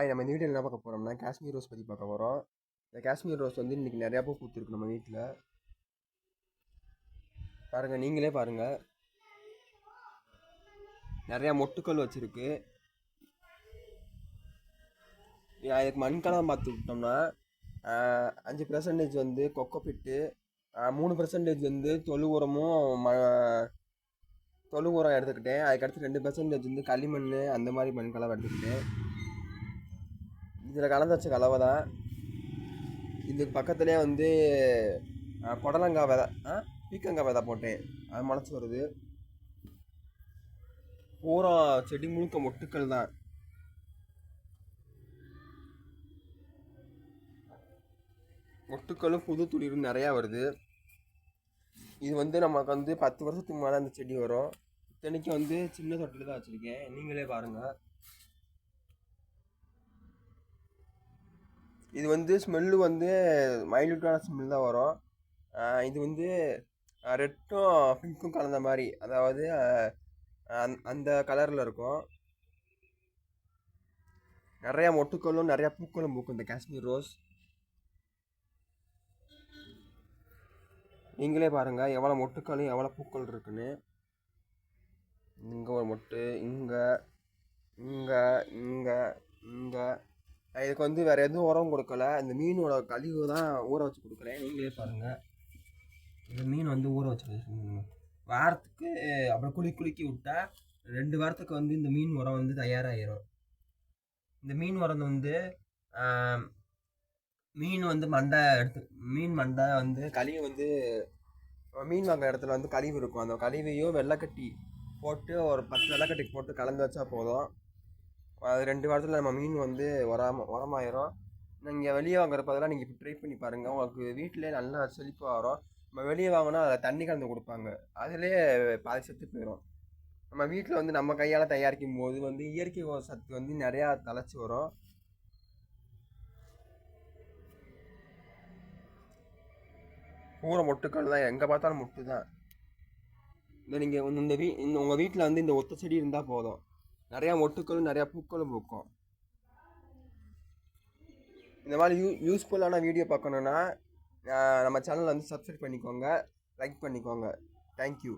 Hi நம்ம இந்த வீடியோவில் என்ன பார்க்க போகிறோம்னா காஷ்மீர் ரோஸ் பற்றி பார்க்க போகிறோம் இந்த காஷ்மீர் ரோஸ் வந்து இன்றைக்கி நிறையா பூ பூத்துருக்கு நம்ம வீட்டில் பாருங்கள் நீங்களே பாருங்கள் நிறையா மொட்டுக்கள் வச்சுருக்கு. அதுக்கு மண்கலம் பார்த்து விட்டோம்னா அஞ்சு பர்சன்டேஜ் வந்து கொக்கோப்பிட்டு மூணு பர்சன்டேஜ் வந்து தொழு உரமும் ம தொழு உரம் எடுத்துக்கிட்டேன். அதுக்கடுத்து ரெண்டு பர்சன்டேஜ் வந்து களிமண் அந்த மாதிரி மண்கலம் எடுத்துக்கிட்டேன். இதில் கலந்து வச்ச கலவை தான். இதுக்கு பக்கத்துலேயே வந்து அஹ், புடலங்காய் விதை ஆ பீக்கங்காய் விதை போட்டேன். அது முளைச்சி வருது. பூரா செடி முழுக்க மொட்டுக்கள் தான். மொட்டுக்களும் புது துளிரும் நிறையா வருது. இது வந்து நமக்கு வந்து பத்து வருஷத்துக்கு மேலே அந்த செடி வரும். இத்தனைக்கும் வந்து சின்ன தொட்டில் தான் வச்சுருக்கேன். நீங்களே பாருங்கள் இது வந்து ஸ்மெல்லு வந்து மைல்யூட்டான ஸ்மெல் தான் வரும். இது வந்து ரெட்டும் பிங்க்கும் கலந்த மாதிரி. அதாவது அந்த- கலரில் இருக்கும். நிறையா மொட்டுக்களும் நிறையா பூக்களும் பூக்கும் இந்த காஷ்மீர் ரோஸ் நீங்களே பாருங்கள் எவ்வளோ மொட்டுக்களும் எவ்வளோ பூக்கள் இருக்குன்னு. இங்கே ஒரு மொட்டு இங்கே இங்கே இங்கே இங்கே இதுக்கு வந்து வேறு எதுவும் உரம் கொடுக்கல. இந்த மீனோட கழிவு தான் ஊற வச்சு கொடுக்குறேன். நீங்களே பாருங்கள் இந்த மீன் வந்து ஊற வச்சு வாரத்துக்கு அப்புறம் குளி குலுக்கி விட்டா ரெண்டு வாரத்துக்கு வந்து இந்த மீன் உரம் வந்து தயாராகிரும் இந்த மீன் உரம் வந்து மீன் வந்து மண்டை எடுத்து மீன் மண்டை வந்து கழிவு வந்து மீன் வாங்குற இடத்துல வந்து கழிவு இருக்கும். அந்த கழிவையும் வெள்ளைக்கட்டி போட்டு ஒரு பத்து வெள்ளைக்கட்டி போட்டு கலந்து வச்சா போதும். அது ரெண்டு வாரத்தில் நம்ம மீன் வந்து உரம் உரமாயிரும் நீங்கள் வெளியே வாங்குற பதிலாக நீங்கள் இப்போ ட்ரை பண்ணி பாருங்கள் உங்களுக்கு வீட்டிலே நல்லா செழிப்பாக வரும் நம்ம வெளியே வாங்கினா அதில் தண்ணி கலந்து கொடுப்பாங்க. அதிலே பாதி சத்து போயிடும் நம்ம வீட்டில் வந்து நம்ம கையால் தயாரிக்கும் போது வந்து இயற்கை சத்து வந்து நிறையா தலைச்சி வரும். பூரா மொட்டுக்கள் தான். எங்கே பார்த்தாலும் மொட்டு தான் இந்த நீங்கள் இந்த வீ இந்த உங்கள் வீட்டில் வந்து இந்த ஒத்த செடி இருந்தால் போதும். நிறையா மொட்டுக்களும் நிறையா பூக்களும் பூக்கும். இந்த மாதிரி யூ யூஸ்ஃபுல்லான வீடியோ பார்க்கணுன்னா நம்ம சேனலை வந்து சப்ஸ்கிரைப் பண்ணிக்கோங்க லைக் பண்ணிக்கோங்க. தேங்க்யூ